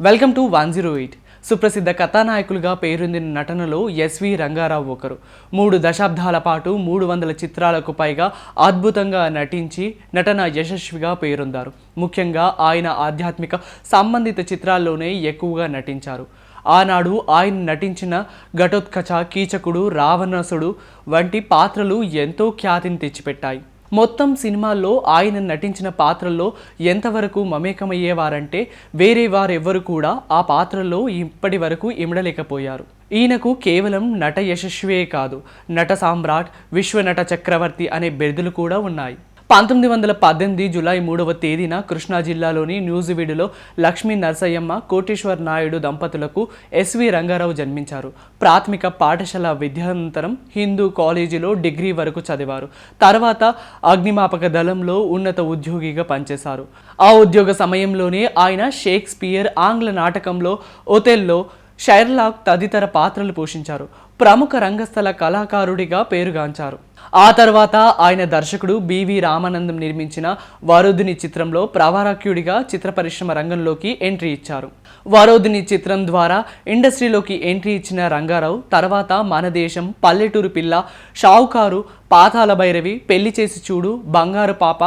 Welcome to one zero eight సుప్రసిద్ధ కథానాయకులుగా పేరొందిన నటనలో ఎస్వి రంగారావు ఒకరు. మూడు దశాబ్దాల పాటు మూడు వందల చిత్రాలకు పైగా అద్భుతంగా నటించి నటన యశస్విగా పేరొందారు. ముఖ్యంగా ఆయన ఆధ్యాత్మిక సంబంధిత చిత్రాల్లోనే ఎక్కువగా నటించారు. ఆనాడు ఆయన నటించిన ఘటోత్కచ కీచకుడు రావణసుడు వంటి పాత్రలు ఎంతో ఖ్యాతిని తెచ్చిపెట్టాయి. మొత్తం సినిమాల్లో ఆయన నటించిన పాత్రల్లో ఎంతవరకు మమేకమయ్యేవారంటే వేరే వారెవ్వరు కూడా ఆ పాత్రల్లో ఇప్పటి వరకు ఇమడలేకపోయారు. ఈయనకు కేవలం నట యశస్వే కాదు నట సామ్రాట్ విశ్వనట చక్రవర్తి అనే బిరుదులు కూడా ఉన్నాయి. పంతొమ్మిది వందల పద్దెనిమిది జులై మూడవ తేదీన కృష్ణా జిల్లాలోని న్యూజివీడులో లక్ష్మీ నరసయ్యమ్మ కోటేశ్వర్ నాయుడు దంపతులకు ఎస్వి రంగారావు జన్మించారు. ప్రాథమిక పాఠశాల విద్యానంతరం హిందూ కాలేజీలో డిగ్రీ వరకు చదివారు. తర్వాత అగ్నిమాపక దళంలో ఉన్నత ఉద్యోగిగా పనిచేశారు. ఆ ఉద్యోగ సమయంలోనే ఆయన షేక్స్పియర్ ఆంగ్ల నాటకంలో ఒతెల్లో షైర్లాక్ తదితర పాత్రలు పోషించారు. ప్రముఖ రంగస్థల కళాకారుడిగా పేరుగాంచారు. ఆ తర్వాత ఆయన దర్శకుడు బివి రామానందం నిర్మించిన వరోధిని చిత్రంలో ప్రవారాక్యుడిగా చిత్ర పరిశ్రమ రంగంలోకి ఎంట్రీ ఇచ్చారు. వరోధిని చిత్రం ద్వారా ఇండస్ట్రీలోకి ఎంట్రీ ఇచ్చిన రంగారావు తర్వాత మన దేశం పల్లెటూరు పిల్ల షావుకారు పాతాల భైరవి పెళ్ళి చేసి చూడు బంగారు పాప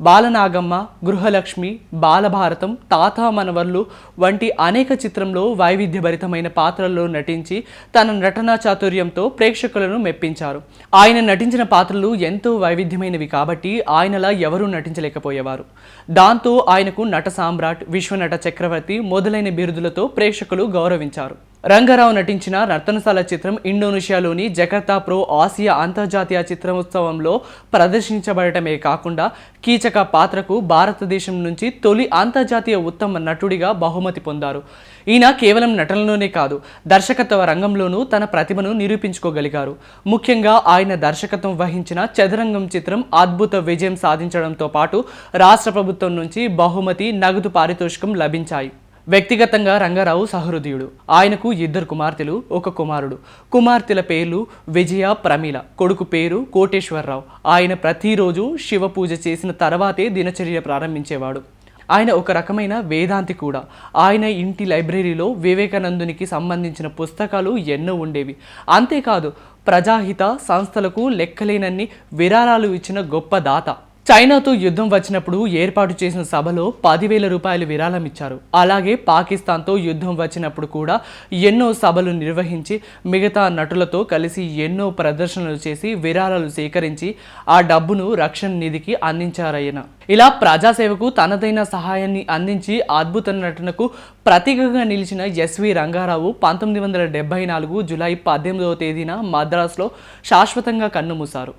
బాలనాగమ్మ గృహలక్ష్మి బాలభారతం తాత మనవర్లు వంటి అనేక చిత్రంలో వైవిధ్యభరితమైన పాత్రల్లో నటించి తన నటనా చాతుర్యంతో ప్రేక్షకులను మెప్పించారు. ఆయన నటించిన పాత్రలు ఎంతో వైవిధ్యమైనవి కాబట్టి ఆయనలా ఎవరూ నటించలేకపోయేవారు. దాంతో ఆయనకు నట సామ్రాట్ విశ్వనట చక్రవర్తి మొదలైన బిరుదులతో ప్రేక్షకులు గౌరవించారు. రంగారావు నటించిన నర్తనశాల చిత్రం ఇండోనేషియాలోని జకర్తా ప్రో ఆసియా అంతర్జాతీయ చిత్రోత్సవంలో ప్రదర్శించబడటమే కాకుండా కీచక పాత్రకు భారతదేశం నుంచి తొలి అంతర్జాతీయ ఉత్తమ నటుడిగా బహుమతి పొందారు. ఈయన కేవలం నటనలోనే కాదు దర్శకత్వ రంగంలోనూ తన ప్రతిభను నిరూపించుకోగలిగారు. ముఖ్యంగా ఆయన దర్శకత్వం వహించిన చదరంగం చిత్రం అద్భుత విజయం సాధించడంతో పాటు రాష్ట్ర ప్రభుత్వం నుంచి బహుమతి నగదు పారితోషికం లభించాయి. వ్యక్తిగతంగా రంగారావు సహృదయుడు. ఆయనకు ఇద్దరు కుమార్తెలు ఒక కుమారుడు. కుమార్తెల పేర్లు విజయ ప్రమీల. కొడుకు పేరు కోటేశ్వరరావు. ఆయన ప్రతిరోజు శివ పూజ చేసిన తర్వాతే దినచర్య ప్రారంభించేవాడు. ఆయన ఒక రకమైన వేదాంతి కూడా. ఆయన ఇంటి లైబ్రరీలో వివేకానందునికి సంబంధించిన పుస్తకాలు ఎన్నో ఉండేవి. అంతేకాదు ప్రజాహిత సంస్థలకు లెక్కలేనన్ని విరాళాలు ఇచ్చిన గొప్ప దాత. చైనాతో యుద్ధం వచ్చినప్పుడు ఏర్పాటు చేసిన సభలో పదివేల రూపాయలు విరాళం ఇచ్చారు. అలాగే పాకిస్తాన్తో యుద్ధం వచ్చినప్పుడు కూడా ఎన్నో సభలు నిర్వహించి మిగతా నటులతో కలిసి ఎన్నో ప్రదర్శనలు చేసి విరాళాలు సేకరించి ఆ డబ్బును రక్షణ నిధికి అందించారయ్యన ఇలా ప్రజాసేవకు తనదైన సహాయాన్ని అందించి అద్భుత నటనకు ప్రతీకగా నిలిచిన ఎస్వి రంగారావు పంతొమ్మిది వందల డెబ్బై నాలుగు జులై పద్దెనిమిదవ తేదీన మద్రాసులో శాశ్వతంగా కన్నుమూశారు.